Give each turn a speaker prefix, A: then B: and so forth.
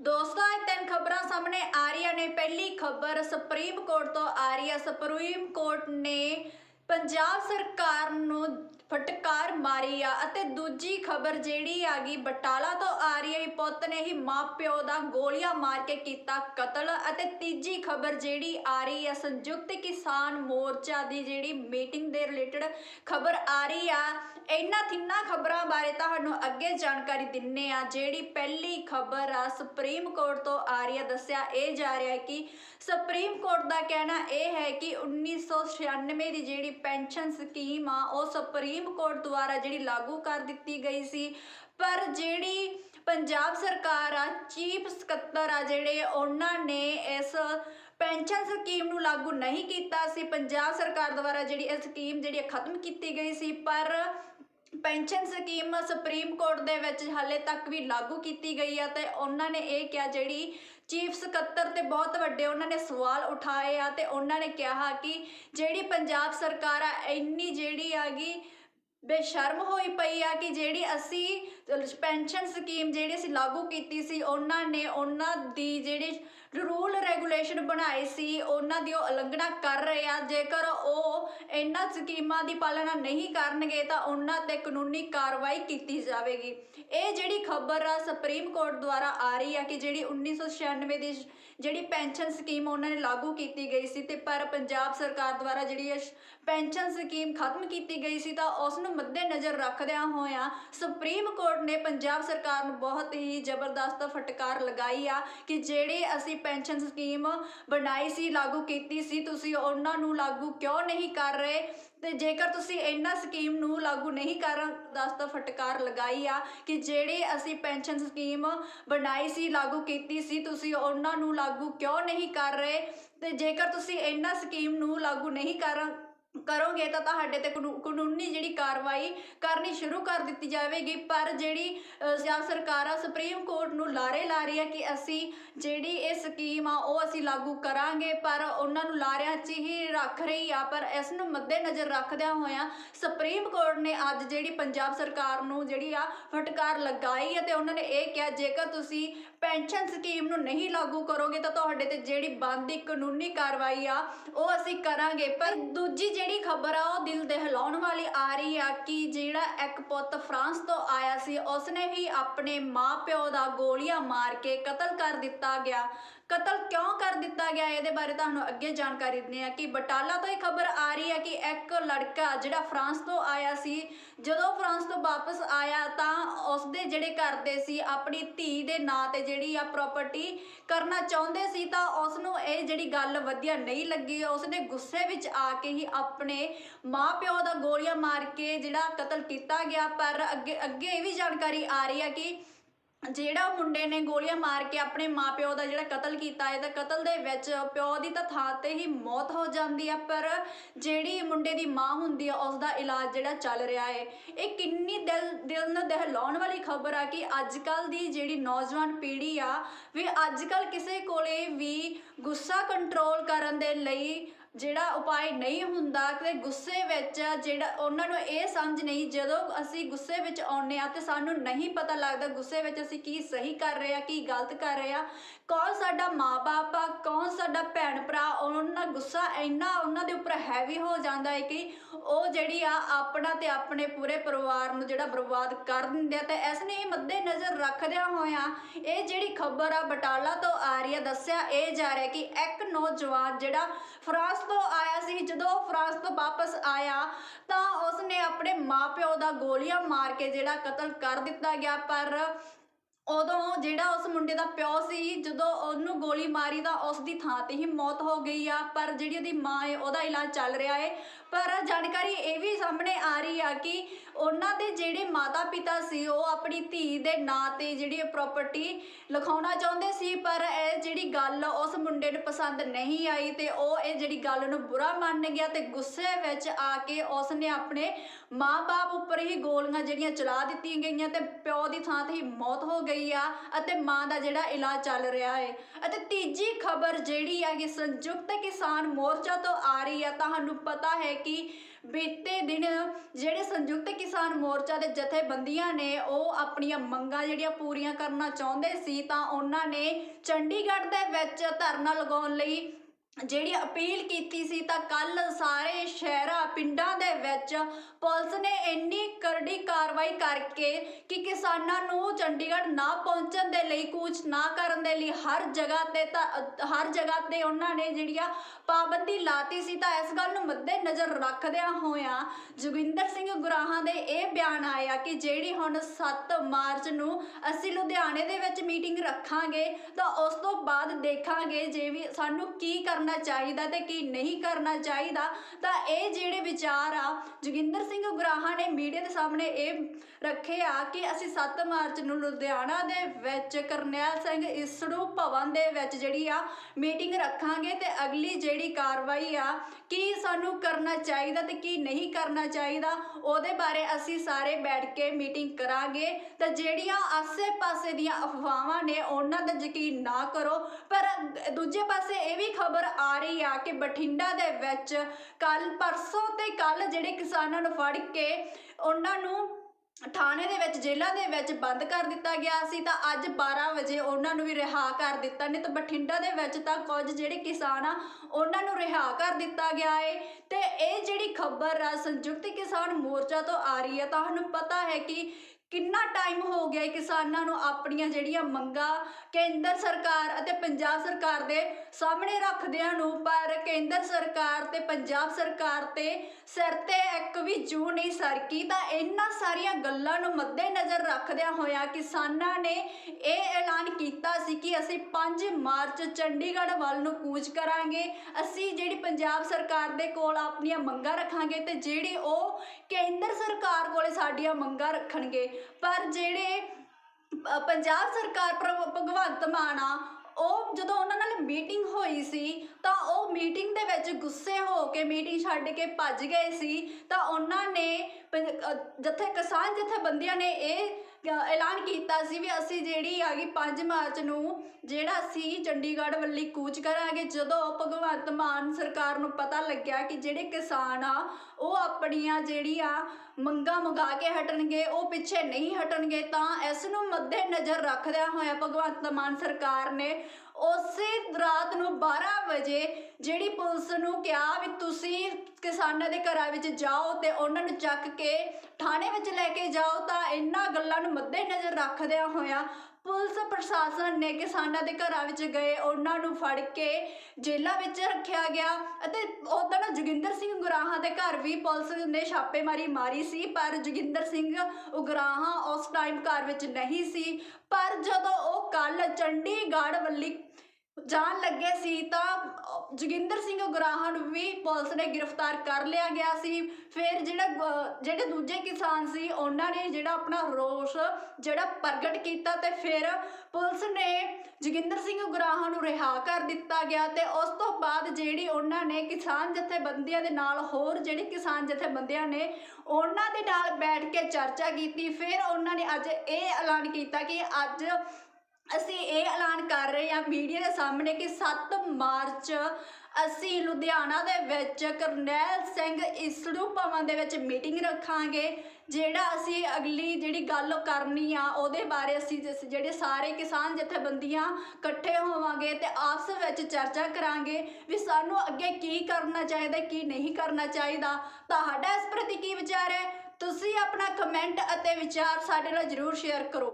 A: ਦੋਸਤੋ, ਇਹ ਤਿੰਨ ਖਬਰਾਂ ਸਾਹਮਣੇ ਆ ਰਹੀਆਂ ਨੇ। ਪਹਿਲੀ ਖਬਰ ਸੁਪਰੀਮ ਕੋਰਟ ਤੋਂ ਆ ਰਹੀ ਹੈ। ਸੁਪਰੀਮ ਕੋਰਟ ਨੇ ਪੰਜਾਬ ਸਰਕਾਰ ਨੂੰ ਫਟਕਾਰ ਮਾਰੀ ਆ ਅਤੇ ਦੂਜੀ ਖਬਰ ਜਿਹੜੀ ਆ ਗਈ ਬਟਾਲਾ ਤੋਂ ਆ ਰਹੀ ਹੈ। ਪੁੱਤ ਨੇ ਹੀ ਮਾਪਿਓ ਦਾ ਗੋਲੀਆਂ ਮਾਰ ਕੇ ਕੀਤਾ ਕਤਲ ਅਤੇ ਤੀਜੀ ਖਬਰ ਜਿਹੜੀ ਆ ਰਹੀ ਹੈ, ਸੰਯੁਕਤ ਕਿਸਾਨ ਮੋਰਚਾ ਦੀ ਜਿਹੜੀ ਮੀਟਿੰਗ ਦੇ ਰਿਲੇਟਡ ਖਬਰ ਆ ਰਹੀ ਆ। ਇਹਨਾਂ ਤਿੰਨਾਂ ਖਬਰਾਂ ਬਾਰੇ ਤੁਹਾਨੂੰ ਅੱਗੇ ਜਾਣਕਾਰੀ ਦਿੰਨੇ ਆ ਜਿਹੜੀ ਪਹਿਲੀ ਖਬਰ ਆ ਸੁਪਰੀਮ ਕੋਰਟ ਤੋਂ ਆ ਰਹੀ ਹੈ ਦੱਸਿਆ ਇਹ ਜਾ ਰਿਹਾ ਹੈ ਕਿ ਸੁਪਰੀਮ ਕੋਰਟ ਦਾ ਕਹਿਣਾ ਇਹ ਹੈ ਕਿ 1996 ਦੀ ਜਿਹੜੀ ਪੈਨਸ਼ਨ ਸਕੀਮ ਆ, ਉਹ ਸੁਪਰੀਮ ਕੋਰਟ ਦੁਆਰਾ ਜਿਹੜੀ ਲਾਗੂ ਕਰ ਦਿੱਤੀ ਗਈ ਸੀ। ਪਰ ਜਿਹੜੀ ਪੰਜਾਬ ਸਰਕਾਰ ਆ ਚੀਫ ਸਕੱਤਰ ਆ, ਜਿਹੜੇ ਉਹਨਾਂ ਨੇ ਇਸ ਪੈਨਸ਼ਨ ਸਕੀਮ ਨੂੰ ਲਾਗੂ ਨਹੀਂ ਕੀਤਾ ਸੀ। ਪੰਜਾਬ ਸਰਕਾਰ ਦੁਆਰਾ ਜਿਹੜੀ ਇਹ ਸਕੀਮ ਜਿਹੜੀ ਖਤਮ ਕੀਤੀ ਗਈ ਸੀ, ਪਰ ਪੈਨਸ਼ਨ ਸਕੀਮ ਸੁਪਰੀਮ ਕੋਰਟ ਦੇ ਵਿੱਚ ਹਾਲੇ ਤੱਕ ਵੀ ਲਾਗੂ ਕੀਤੀ ਗਈ ਆ ਤੇ ਉਹਨਾਂ ਨੇ ਇਹ ਕਿਹਾ ਜਿਹੜੀ ਚੀਫ ਸਕੱਤਰ ਤੇ ਬਹੁਤ ਵੱਡੇ ਉਹਨਾਂ ਨੇ ਸਵਾਲ ਉਠਾਏ ਆ ਤੇ ਉਹਨਾਂ ਨੇ ਕਿਹਾ ਕਿ ਜਿਹੜੀ ਪੰਜਾਬ ਸਰਕਾਰ ਆ, ਇੰਨੀ ਜਿਹੜੀ ਆਗੀ ਬੇਸ਼ਰਮ ਹੋਈ ਪਈ ਆ ਕਿ ਜਿਹੜੀ ਅਸੀਂ ਪੈਨਸ਼ਨ ਸਕੀਮ ਜਿਹੜੀ ਅਸੀਂ ਲਾਗੂ ਕੀਤੀ ਸੀ, ਉਹਨਾਂ ਨੇ ਉਹਨਾਂ ਦੀ ਜਿਹੜੀ ਰੂਲ ਰੈਗੂਲੇਸ਼ਨ ਬਣਾਏ ਸੀ, ਉਹਨਾਂ ਦੀ ਉਹ ਉਲੰਘਣਾ ਕਰ ਰਹੇ ਆ। ਜੇਕਰ ਉਹ ਇਹਨਾਂ ਸਕੀਮਾਂ ਦੀ ਪਾਲਣਾ ਨਹੀਂ ਕਰਨਗੇ, ਤਾਂ ਉਹਨਾਂ ਤੇ ਕਾਨੂੰਨੀ ਕਾਰਵਾਈ ਕੀਤੀ ਜਾਵੇਗੀ। ਇਹ ਜਿਹੜੀ ਖਬਰ ਆ, ਸੁਪਰੀਮ ਕੋਰਟ ਦੁਆਰਾ ਆ ਰਹੀ ਆ ਕਿ ਜਿਹੜੀ 1996 ਦੀ ਜਿਹੜੀ ਪੈਨਸ਼ਨ ਸਕੀਮ ਉਹਨਾਂ ਨੇ ਲਾਗੂ ਕੀਤੀ ਗਈ ਸੀ ਤੇ ਪਰ ਪੰਜਾਬ ਸਰਕਾਰ ਦੁਆਰਾ ਜਿਹੜੀ ਇਹ ਪੈਨਸ਼ਨ ਸਕੀਮ ਖਤਮ ਕੀਤੀ ਗਈ ਸੀ, ਤਾਂ ਉਸ ਨੂੰ ਮੱਦੇਨਜ਼ਰ ਰੱਖਦਿਆਂ ਹੋਇਆਂ ਸੁਪਰੀਮ ਕੋਰਟ ਨੇ ਪੰਜਾਬ ਸਰਕਾਰ ਨੂੰ ਬਹੁਤ ਹੀ ਜ਼ਬਰਦਸਤ ਫਟਕਾਰ ਲਗਾਈ ਆ ਕਿ ਜਿਹੜੇ ਅਸੀਂ ਪੈਨਸ਼ਨ ਸਕੀਮ ਬਣਾਈ ਸੀ, ਲਾਗੂ ਕੀਤੀ ਸੀ, ਤੁਸੀਂ ਉਹਨਾਂ ਨੂੰ ਲਾਗੂ ਕਿਉਂ ਨਹੀਂ ਕਰ ਰਹੇ? ਤੇ ਜੇਕਰ ਤੁਸੀਂ ਇਹਨਾਂ ਸਕੀਮ ਨੂੰ ਲਾਗੂ ਨਹੀਂ ਕਰਨ ਤਾਂ ਫਟਕਾਰ ਲਗਾਈ ਆ ਕਿ ਜਿਹੜੀ ਅਸੀਂ ਪੈਨਸ਼ਨ ਸਕੀਮ ਬਣਾਈ ਸੀ, ਲਾਗੂ ਕੀਤੀ ਸੀ, ਤੁਸੀਂ ਉਹਨਾਂ ਨੂੰ ਲਾਗੂ ਕਿਉਂ ਨਹੀਂ ਕਰ ਰਹੇ? ਤੇ ਜੇਕਰ ਤੁਸੀਂ ਇਹਨਾਂ ਸਕੀਮ ਨੂੰ ਲਾਗੂ ਨਹੀਂ ਕਰਨ ਕਰੋਗੇ ਤਾਂ ਤੁਹਾਡੇ ਤੇ ਕਾਨੂ- ਕਾਨੂੰਨੀ ਜਿਹੜੀ ਕਾਰਵਾਈ ਕਰਨੀ ਸ਼ੁਰੂ ਕਰ ਦਿੱਤੀ ਜਾਵੇਗੀ। ਪਰ ਜਿਹੜੀ ਅ, ਸਰਕਾਰ ਆ ਸੁਪਰੀਮ ਕੋਰਟ ਨੂੰ ਲਾਰੇ ਲਾ ਰਹੀ ਹੈ ਕਿ ਅਸੀਂ ਜਿਹੜੀ ਇਹ ਸਕੀਮ ਆ ਉਹ ਅਸੀਂ ਲਾਗੂ ਕਰਾਂਗੇ। ਪਰ ਉਹਨਾਂ ਨੂੰ ਲਾਰਿਆਂ 'ਚ ਹੀ ਰੱਖ ਰਹੀ ਆ ਪਰ ਇਸ ਨੂੰ ਮੱਦੇਨਜ਼ਰ ਰੱਖਦਿਆਂ ਹੋਇਆਂ ਸੁਪਰੀਮ ਕੋਰਟ ਨੇ ਅੱਜ ਜਿਹੜੀ ਪੰਜਾਬ ਸਰਕਾਰ ਨੂੰ ਜਿਹੜੀ ਆ ਫਟਕਾਰ ਲਗਾਈ ਹੈ ਤੇ ਉਹਨਾਂ ਨੇ ਇਹ ਕਿਹਾ ਜੇਕਰ ਤੁਸੀਂ ਪੈਨਸ਼ਨ ਸਕੀਮ ਨੂੰ ਨਹੀਂ ਲਾਗੂ ਕਰੋਗੇ ਤਾਂ ਤੁਹਾਡੇ ਤੇ ਜਿਹੜੀ ਬਣਦੀ ਕਾਨੂੰਨੀ ਕਾਰਵਾਈ ਆ, ਉਹ ਅਸੀਂ ਕਰਾਂਗੇ। ਪਰ ਦੂਜੀ ਜਿਹੜੀ ਖਬਰ ਆ, ਉਹ ਦਿਲ ਦਹਿਲਾਉਣ ਵਾਲੀ ਆ ਰਹੀ ਆ ਕਿ ਜਿਹੜਾ ਇੱਕ ਪੁੱਤ ਫਰਾਂਸ ਤੋਂ ਆਇਆ ਸੀ, ਉਸਨੇ ਹੀ ਆਪਣੇ ਮਾਪਿਓ ਦਾ ਗੋਲੀਆਂ ਮਾਰ ਕੇ ਕਤਲ ਕਰ ਦਿੱਤਾ ਗਿਆ। ਕਤਲ ਕਿਉਂ ਕਰ ਦਿੱਤਾ ਗਿਆ? ਇਹਦੇ ਬਾਰੇ ਤੁਹਾਨੂੰ ਅੱਗੇ ਜਾਣਕਾਰੀ ਦਿੰਦੇ ਆ ਕਿ ਬਟਾਲਾ ਤੋਂ ਇਹ ਖਬਰ ਆ ਰਹੀ ਹੈ ਕਿ ਇੱਕ ਲੜਕਾ ਜਿਹੜਾ ਫਰਾਂਸ ਤੋਂ ਆਇਆ ਸੀ, ਜਦੋਂ ਫਰਾਂਸ ਤੋਂ ਵਾਪਸ ਆਇਆ ਤਾਂ ਉਸਦੇ ਜਿਹੜੇ ਘਰ ਦੇ ਸੀ, ਆਪਣੀ ਧੀ ਦੇ ਨਾਂ ਤੇ ਜਿਹੜੀ ਆ ਪ੍ਰਾਪਰਟੀ ਕਰਨਾ ਚਾਹੁੰਦੇ ਸੀ ਤਾਂ ਉਸ ਨੂੰ ਇਹ ਜਿਹੜੀ ਗੱਲ ਵਧੀਆ ਨਹੀਂ ਲੱਗੀ। ਉਸਨੇ ਗੁੱਸੇ ਵਿੱਚ ਆ ਕੇ ਹੀ ਆਪਣੇ ਮਾਪਿਓ ਦਾ ਗੋਲੀਆਂ ਮਾਰ ਕੇ ਜਿਹੜਾ ਕਤਲ ਕੀਤਾ ਗਿਆ। ਪਰ ਅੱਗੇ ਅੱਗੇ ਇਹ ਵੀ ਜਾਣਕਾਰੀ ਆ ਰਹੀ ਹੈ ਕਿ ਜਿਹੜਾ ਮੁੰਡੇ ਨੇ ਗੋਲੀਆਂ ਮਾਰ ਕੇ ਆਪਣੇ ਮਾਪਿਓ ਦਾ ਜਿਹੜਾ ਕਤਲ ਕੀਤਾ ਹੈ, ਤਾਂ ਕਤਲ ਦੇ ਵਿੱਚ ਪਿਓ ਦੀ ਤਾਂ ਥਾਂ ਤੇ ਹੀ ਮੌਤ ਹੋ ਜਾਂਦੀ ਆ ਪਰ ਜਿਹੜੀ ਮੁੰਡੇ ਦੀ ਮਾਂ ਹੁੰਦੀ ਆ ਉਸ ਦਾ ਇਲਾਜ ਜਿਹੜਾ ਚੱਲ ਰਿਹਾ ਹੈ, ਇਹ ਕਿੰਨੀ ਦਿਲ ਦਿਲ ਨੂੰ ਦਹਿਲਾਉਣ ਵਾਲੀ ਖਬਰ ਆ ਕਿ ਅੱਜ ਕੱਲ ਦੀ ਜਿਹੜੀ ਨੌਜਵਾਨ ਪੀੜ੍ਹੀ ਆ, ਵੀ ਅੱਜ ਕੱਲ ਕਿਸੇ ਕੋਲੇ ਵੀ ਗੁੱਸਾ ਕੰਟਰੋਲ ਕਰਨ ਦੇ ਲਈ ਜਿਹੜਾ ਉਪਾਅ ਨਹੀਂ ਹੁੰਦਾ ਕਿ ਗੁੱਸੇ ਵਿੱਚ ਜਿਹੜਾ ਉਹਨਾਂ ਨੂੰ ਇਹ ਸਮਝ ਨਹੀਂ, ਜਦੋਂ ਅਸੀਂ ਗੁੱਸੇ ਵਿੱਚ ਆਉਂਦੇ ਆ ਤੇ ਸਾਨੂੰ ਨਹੀਂ ਪਤਾ ਲੱਗਦਾ ਗੁੱਸੇ ਵਿੱਚ ਅਸੀਂ ਕੀ ਸਹੀ ਕਰ ਰਹੇ ਆ ਕੀ ਗਲਤ ਕਰ ਰਹੇ ਆ ਕੌਣ ਸਾਡਾ ਮਾਪੇ ਆ, ਕੌਣ ਸਾਡਾ ਭੈਣ ਭਰਾ ਉਹਨਾਂ ਗੁੱਸਾ ਇੰਨਾ ਉਹਨਾਂ ਦੇ ਉੱਪਰ ਹੈਵੀ ਹੋ ਜਾਂਦਾ ਹੈ ਕਿ ਉਹ ਜਿਹੜੀ ਆ, ਆਪਣਾ ਤੇ ਆਪਣੇ ਪੂਰੇ ਪਰਿਵਾਰ ਨੂੰ ਜਿਹੜਾ ਬਰਬਾਦ ਕਰ ਦਿੰਦੇ ਆ ਤੇ ਇਸ ਨੇ ਮੱਦੇ ਨਜ਼ਰ ਰੱਖਦਿਆਂ ਹੋਇਆਂ ਇਹ ਜਿਹੜੀ ਖਬਰ ਆ ਬਟਾਲਾ ਤੋਂ ਆ ਰਹੀ ਆ, ਦੱਸਿਆ ਇਹ ਜਾ ਰਿਹਾ ਕਿ ਇੱਕ ਨੌਜਵਾਨ ਜਿਹੜਾ ਫਰਾਂਸ ਤੋਂ ਆਇਆ ਸੀ। ਜਦੋਂ ਫਰਾਂਸ ਤੋਂ ਵਾਪਸ ਆਇਆ, ਤਾਂ ਉਸਨੇ ਆਪਣੇ ਮਾਪਿਓ ਦਾ ਗੋਲੀਆਂ ਮਾਰ ਕੇ ਜਿਹੜਾ ਕਤਲ ਕਰ ਦਿੱਤਾ ਗਿਆ। ਪਰ ਉਦੋਂ ਜਿਹੜਾ ਉਸ ਮੁੰਡੇ ਦਾ ਪਿਓ ਸੀ, ਜਦੋਂ ਉਹਨੂੰ ਗੋਲੀ ਮਾਰੀ ਤਾਂ ਉਸ ਦੀ ਥਾਂ ਤੇ ਹੀ ਮੌਤ ਹੋ ਗਈ ਆ। ਪਰ ਜਿਹੜੀ ਉਹਦੀ ਮਾਂ ਹੈ ਉਹਦਾ ਇਲਾਜ ਚੱਲ ਰਿਹਾ ਹੈ ਪਰ ਜਾਣਕਾਰੀ ਇਹ ਵੀ ਸਾਹਮਣੇ ਆ ਰਹੀ ਆ ਕਿ ਉਹਨਾਂ ਦੇ ਜਿਹੜੇ ਮਾਤਾ ਪਿਤਾ ਸੀ, ਉਹ ਆਪਣੀ ਧੀ ਦੇ ਨਾਂ ਤੇ ਜਿਹੜੀ ਪ੍ਰਾਪਰਟੀ ਲਿਖਾਉਣਾ ਚਾਹੁੰਦੇ ਸੀ, ਪਰ ਇਹ ਜਿਹੜੀ ਗੱਲ ਉਸ ਮੁੰਡੇ ਨੂੰ ਪਸੰਦ ਨਹੀਂ ਆਈ ਤੇ ਉਹ ਇਹ ਜਿਹੜੀ ਗੱਲ ਨੂੰ ਬੁਰਾ ਮੰਨ ਗਿਆ ਤੇ ਗੁੱਸੇ ਵਿੱਚ ਆ ਕੇ ਉਸ ਨੇ ਆਪਣੇ ਮਾਂ-ਬਾਪ ਉੱਪਰ ਹੀ ਗੋਲੀਆਂ ਜਿਹੜੀਆਂ ਚਲਾ ਦਿੱਤੀਆਂ ਗਈਆਂ ਤੇ ਪਿਓ ਦੀ ਥਾਂ ਤੇ ਹੀ ਮੌਤ ਹੋ ਗਈ ਆ ਅਤੇ ਮਾਂ ਦਾ ਜਿਹੜਾ ਇਲਾਜ ਚੱਲ ਰਿਹਾ ਹੈ ਅਤੇ ਤੀਜੀ ਖਬਰ ਜਿਹੜੀ ਆ ਕਿ ਸੰਯੁਕਤ ਕਿਸਾਨ ਮੋਰਚਾ ਤੋਂ ਆ ਰਹੀ ਹੈ ਤੁਹਾਨੂੰ ਪਤਾ ਹੈ ਕਿ ਬੀਤੇ ਦਿਨ ਜਿਹੜੇ ਸੰਯੁਕਤ ਕਿਸਾਨ ਮੋਰਚਾ ਦੇ ਜਥੇਬੰਦੀਆਂ ਨੇ, ਉਹ ਆਪਣੀਆਂ ਮੰਗਾਂ ਜਿਹੜੀਆਂ ਪੂਰੀਆਂ ਕਰਨਾ ਚਾਹੁੰਦੇ ਸੀ, ਤਾਂ ਉਹਨਾਂ ਨੇ ਚੰਡੀਗੜ੍ਹ ਦੇ ਵਿੱਚ ਧਰਨਾ ਲਗਾਉਣ ਲਈ ਜਿਹੜੀ ਅਪੀਲ ਕੀਤੀ ਸੀ ਤਾਂ ਕੱਲ ਸਾਰੇ ਸ਼ਹਿਰਾਂ, ਪਿੰਡਾਂ ਦੇ ਵਿੱਚ ਪੁਲਿਸ ਨੇ ਇੰਨੀ ਕਰੜੀ ਕਾਰਵਾਈ ਕਰਕੇ ਕਿ ਕਿਸਾਨਾਂ ਨੂੰ ਚੰਡੀਗੜ੍ਹ ਨਾ ਪਹੁੰਚਣ ਦੇ ਲਈ, ਕੂਚ ਨਾ ਕਰਨ ਦੇ ਲਈ ਹਰ ਜਗ੍ਹਾ ਤੇ ਤਾਂ, ਹਰ ਜਗ੍ਹਾ ਤੇ ਉਹਨਾਂ ਨੇ ਜਿਹੜੀਆਂ ਪਾਬੰਦੀ ਲਾਤੀ ਸੀ ਤਾਂ ਇਸ ਗੱਲ ਨੂੰ ਮੱਦੇ ਨਜ਼ਰ ਰੱਖਦਿਆਂ ਹੋਇਆਂ ਜੋਗਿੰਦਰ ਸਿੰਘ ਗੁਰਾਹਾਂ ਦੇ ਇਹ ਬਿਆਨ ਆਇਆ ਕਿ ਜਿਹੜੀ ਹੁਣ 7 ਮਾਰਚ ਨੂੰ ਅਸੀਂ ਲੁਧਿਆਣੇ ਦੇ ਵਿੱਚ ਮੀਟਿੰਗ ਰੱਖਾਂਗੇ ਤਾਂ ਉਸ ਤੋਂ ਬਾਅਦ ਦੇਖਾਂਗੇ ਜੇ ਵੀ ਸਾਨੂੰ ਕੀ ਕਰਨਾ ਚਾਹੀਦਾ ਤੇ ਕੀ ਨਹੀਂ ਕਰਨਾ ਚਾਹੀਦਾ, ਤਾਂ ਇਹ ਜਿਹੜੇ ਵਿਚਾਰ ਆ, ਜੋਗਿੰਦਰ ਸਿੰਘ ਗੁਰਾਹਾਂ ਨੇ ਮੀਡੀਆ ਦੇ ਸਾਹਮਣੇ ਇਹ ਰੱਖੇ ਆ ਕਿ ਅਸੀਂ 7 ਮਾਰਚ ਨੂੰ ਲੁਧਿਆਣਾ ਦੇ ਵਿੱਚ ਕਰਨੈਲ ਸਿੰਘ ਇਸੜੂ ਭਵਨ ਦੇ ਵਿੱਚ ਜਿਹੜੀ ਆ ਮੀਟਿੰਗ ਰੱਖਾਂਗੇ ਤੇ ਅਗਲੀ ਜਿਹੜੀ ਕਾਰਵਾਈ ਆ, ਕੀ ਸਾਨੂੰ ਕਰਨਾ ਚਾਹੀਦਾ ਤੇ ਕੀ ਨਹੀਂ ਕਰਨਾ ਚਾਹੀਦਾ, ਉਹਦੇ ਬਾਰੇ ਅਸੀਂ ਸਾਰੇ ਬੈਠ ਕੇ ਮੀਟਿੰਗ ਕਰਾਂਗੇ। ਤਾਂ ਜਿਹੜੀਆਂ ਆਸੇ-ਪਾਸੇ ਦੀਆਂ ਅਫਵਾਹਾਂ ਨੇ, ਉਹਨਾਂ ਦਾ ਯਕੀਨ ਨਾ ਕਰੋ। ਪਰ ਦੂਜੇ ਪਾਸੇ ਇਹ ਵੀ ਖਬਰ ਆ ਰਹੀ ਆ ਕਿ ਬਠਿੰਡਾ ਦੇ ਵਿੱਚ ਕੱਲ ਪਰਸੋਂ ਤੇ ਕੱਲ ਜਿਹੜੇ ਕਿਸਾਨਾਂ ਨੂੰ ਫੜ ਕੇ ਉਹਨਾਂ ਨੂੰ ਥਾਣੇ ਦੇ ਵਿੱਚ, ਜੇਲ੍ਹਾਂ ਦੇ ਵਿੱਚ ਬੰਦ ਕਰ ਦਿੱਤਾ ਗਿਆ ਸੀ, ਤਾਂ ਅੱਜ 12 ਵਜੇ ਉਹਨਾਂ ਨੂੰ ਵੀ ਰਿਹਾ ਕਰ ਦਿੱਤਾ ਨੇ। ਤਾਂ ਬਠਿੰਡਾ ਦੇ ਵਿੱਚ ਤਾਂ ਕੁਝ ਜਿਹੜੇ ਕਿਸਾਨ ਆ, ਉਹਨਾਂ ਨੂੰ ਰਿਹਾ ਕਰ ਦਿੱਤਾ ਗਿਆ ਏ। ਤੇ ਇਹ ਜਿਹੜੀ ਖਬਰ ਆ, ਸੰਯੁਕਤ ਕਿਸਾਨ ਮੋਰਚਾ ਤੋਂ ਆ ਰਹੀ ਹੈ ਤੁਹਾਨੂੰ ਪਤਾ ਹੈ ਕਿ ਕਿੰਨਾ ਟਾਈਮ ਹੋ ਗਿਆ ਏ ਕਿਸਾਨਾਂ ਨੂੰ ਆਪਣੀਆਂ ਜਿਹੜੀਆਂ ਮੰਗਾਂ ਕੇਂਦਰ ਸਰਕਾਰ ਅਤੇ ਪੰਜਾਬ ਸਰਕਾਰ ਦੇ ਸਾਹਮਣੇ ਰੱਖਦਿਆਂ ਨੂੰ, ਪਰ ਕੇਂਦਰ ਸਰਕਾਰ ਤੇ ਪੰਜਾਬ ਸਰਕਾਰ ਤੇ ਸਿਰ ਤੇ ਇੱਕ ਵੀ ਜੂ ਨਹੀਂ ਸਰਕੀ, ਤਾਂ ਇਹਨਾਂ ਸਾਰੀਆਂ ਗੱਲਾਂ ਨੂੰ ਮੱਦੇ ਨਜ਼ਰ ਰੱਖਦਿਆਂ ਹੋਇਆ ਕਿਸਾਨਾਂ ਨੇ ਇਹ ਐਲਾਨ ਕੀਤਾ ਸੀ ਕਿ ਅਸੀਂ 5 ਮਾਰਚ ਚੰਡੀਗੜ੍ਹ ਵੱਲ ਨੂੰ ਕੂਚ ਕਰਾਂਗੇ, ਅਸੀਂ ਜਿਹੜੀ ਪੰਜਾਬ ਸਰਕਾਰ ਦੇ ਕੋਲ ਆਪਣੀਆਂ ਮੰਗਾਂ ਰੱਖਾਂਗੇ ਤੇ ਜਿਹੜੀ ਉਹ ਕੇਂਦਰ ਸਰਕਾਰ ਕੋਲੇ ਸਾਡੀਆਂ ਮੰਗਾਂ ਰੱਖਣਗੇ। ਪਰ ਜਿਹੜੇ ਪੰਜਾਬ ਸਰਕਾਰ ਭਗਵੰਤ ਮਾਨ ਆ, ਉਹ ਜਦੋਂ ਉਹਨਾਂ ਨਾਲ ਮੀਟਿੰਗ ਹੋਈ ਸੀ, ਤਾਂ ਉਹ ਮੀਟਿੰਗ ਦੇ ਵਿੱਚ ਗੁੱਸੇ ਹੋ ਕੇ ਮੀਟਿੰਗ ਛੱਡ ਕੇ ਭੱਜ ਗਏ ਸੀ। ਤਾਂ ਉਹਨਾਂ ਨੇ ਪੰਜ- ਜਿੱਥੇ, ਕਿਸਾਨ ਜਥੇਬੰਦੀਆਂ ਨੇ ਇਹ ਐਲਾਨ ਕੀਤਾ ਸੀ ਵੀ ਅਸੀਂ ਜਿਹੜੀ ਹੈਗੀ 5 ਮਾਰਚ ਨੂੰ ਜਿਹੜਾ ਅਸੀਂ ਚੰਡੀਗੜ੍ਹ ਵੱਲੀ ਕੂਚ ਕਰਾਂਗੇ, ਜਦੋਂ ਭਗਵੰਤ ਮਾਨ ਸਰਕਾਰ ਨੂੰ ਪਤਾ ਲੱਗਿਆ ਕਿ ਜਿਹੜੇ ਕਿਸਾਨ ਆ, ਉਹ ਆਪਣੀਆਂ ਜਿਹੜੀਆਂ ਮੰਗਾਂ ਮੰਗਾ ਕੇ ਹਟਣਗੇ, ਉਹ ਪਿੱਛੇ ਨਹੀਂ ਹਟਣਗੇ, ਤਾਂ ਇਸ ਨੂੰ ਮੱਦੇ ਨਜ਼ਰ ਰੱਖਦਿਆਂ ਹੋਇਆ ਭਗਵੰਤ ਮਾਨ ਸਰਕਾਰ ਨੇ ਉਸੇ ਰਾਤ ਨੂੰ 12 ਵਜੇ ਜਿਹੜੀ ਪੁਲਿਸ ਨੂੰ ਕਿਹਾ ਵੀ ਤੁਸੀਂ ਕਿਸਾਨਾਂ ਦੇ ਘਰਾਂ ਵਿੱਚ ਜਾਓ ਤੇ ਉਹਨਾਂ ਨੂੰ ਚੱਕ ਕੇ ਥਾਣੇ ਵਿੱਚ ਲੈ ਕੇ ਜਾਓ ਤਾਂ ਇਹਨਾਂ ਗੱਲਾਂ ਨੂੰ ਮੱਦੇ ਨਜ਼ਰ ਰੱਖਦਿਆਂ ਹੋਇਆ ਪੁਲਿਸ ਪ੍ਰਸ਼ਾਸਨ ਨੇ ਕਿਸਾਨਾਂ ਦੇ ਘਰਾਂ ਵਿੱਚ ਗਏ, ਉਹਨਾਂ ਨੂੰ ਫੜ ਕੇ ਜੇਲ੍ਹਾਂ ਵਿੱਚ ਰੱਖਿਆ ਗਿਆ ਅਤੇ ਉਦੋਂ ਜੋਗਿੰਦਰ ਸਿੰਘ ਉਗਰਾਹਾਂ ਦੇ ਘਰ ਵੀ ਪੁਲਿਸ ਨੇ ਛਾਪੇਮਾਰੀ ਮਾਰੀ ਸੀ, ਪਰ ਜੋਗਿੰਦਰ ਸਿੰਘ ਉਗਰਾਹਾਂ ਉਸ ਟਾਈਮ ਘਰ ਵਿੱਚ ਨਹੀਂ ਸੀ, ਪਰ ਜਦੋਂ ਉਹ ਕੱਲ ਚੰਡੀਗੜ੍ਹ ਵੱਲੀ ਜਾਣ ਲੱਗੇ ਸੀ ਤਾਂ ਜੋਗਿੰਦਰ ਸਿੰਘ ਗੁਰਾਹਾਂ ਨੂੰ ਵੀ ਪੁਲਿਸ ਨੇ ਗ੍ਰਿਫਤਾਰ ਕਰ ਲਿਆ ਗਿਆ ਸੀ। ਫਿਰ ਜਿਹੜਾ ਜਿਹੜੇ ਦੂਜੇ ਕਿਸਾਨ ਸੀ, ਉਹਨਾਂ ਨੇ ਜਿਹੜਾ ਆਪਣਾ ਰੋਸ ਜਿਹੜਾ ਪ੍ਰਗਟ ਕੀਤਾ ਤੇ ਫਿਰ ਪੁਲਿਸ ਨੇ ਜੋਗਿੰਦਰ ਸਿੰਘ ਗੁਰਾਹਾਂ ਨੂੰ ਰਿਹਾ ਕਰ ਦਿੱਤਾ ਗਿਆ ਤੇ ਉਸ ਤੋਂ ਬਾਅਦ ਜਿਹੜੀ ਉਹਨਾਂ ਨੇ ਕਿਸਾਨ ਜਥੇਬੰਦੀਆਂ ਦੇ ਨਾਲ ਹੋਰ ਜਿਹੜੇ ਕਿਸਾਨ ਜਥੇਬੰਦੀਆਂ ਨੇ, ਉਹਨਾਂ ਦੇ ਨਾਲ ਬੈਠ ਕੇ ਚਰਚਾ ਕੀਤੀ। ਫਿਰ ਉਹਨਾਂ ਨੇ ਅੱਜ ਇਹ ਐਲਾਨ ਕੀਤਾ ਕਿ ਅੱਜ ਅਸੀਂ ਇਹ ਐਲਾਨ ਕਰ ਰਹੇ ਹਾਂ ਮੀਡੀਆ ਦੇ ਸਾਹਮਣੇ ਕਿ 7 ਮਾਰਚ ਅਸੀਂ ਲੁਧਿਆਣਾ ਦੇ ਵਿੱਚ ਕਰਨੈਲ ਸਿੰਘ ਇਸੜੂ ਭਵਨ ਦੇ ਵਿੱਚ ਮੀਟਿੰਗ ਰੱਖਾਂਗੇ, ਜਿਹੜਾ ਅਸੀਂ ਅਗਲੀ ਜਿਹੜੀ ਗੱਲ ਕਰਨੀ ਆ, ਉਹਦੇ ਬਾਰੇ ਅਸੀਂ ਜਿਸ- ਜਿਹੜੇ ਸਾਰੇ ਕਿਸਾਨ ਜਥੇਬੰਦੀਆਂ ਇਕੱਠੇ ਹੋਵਾਂਗੇ ਤੇ ਆਪਸ ਵਿੱਚ ਚਰਚਾ ਕਰਾਂਗੇ ਵੀ ਸਾਨੂੰ ਅੱਗੇ ਕੀ ਕਰਨਾ ਚਾਹੀਦਾ, ਕੀ ਨਹੀਂ ਕਰਨਾ ਚਾਹੀਦਾ। ਤੁਹਾਡਾ ਇਸ ਪ੍ਰਤੀ ਕੀ ਵਿਚਾਰ ਹੈ? ਤੁਸੀਂ ਆਪਣਾ ਕਮੈਂਟ ਅਤੇ ਵਿਚਾਰ ਸਾਡੇ ਨਾਲ ਜਰੂਰ ਸ਼ੇਅਰ ਕਰੋ।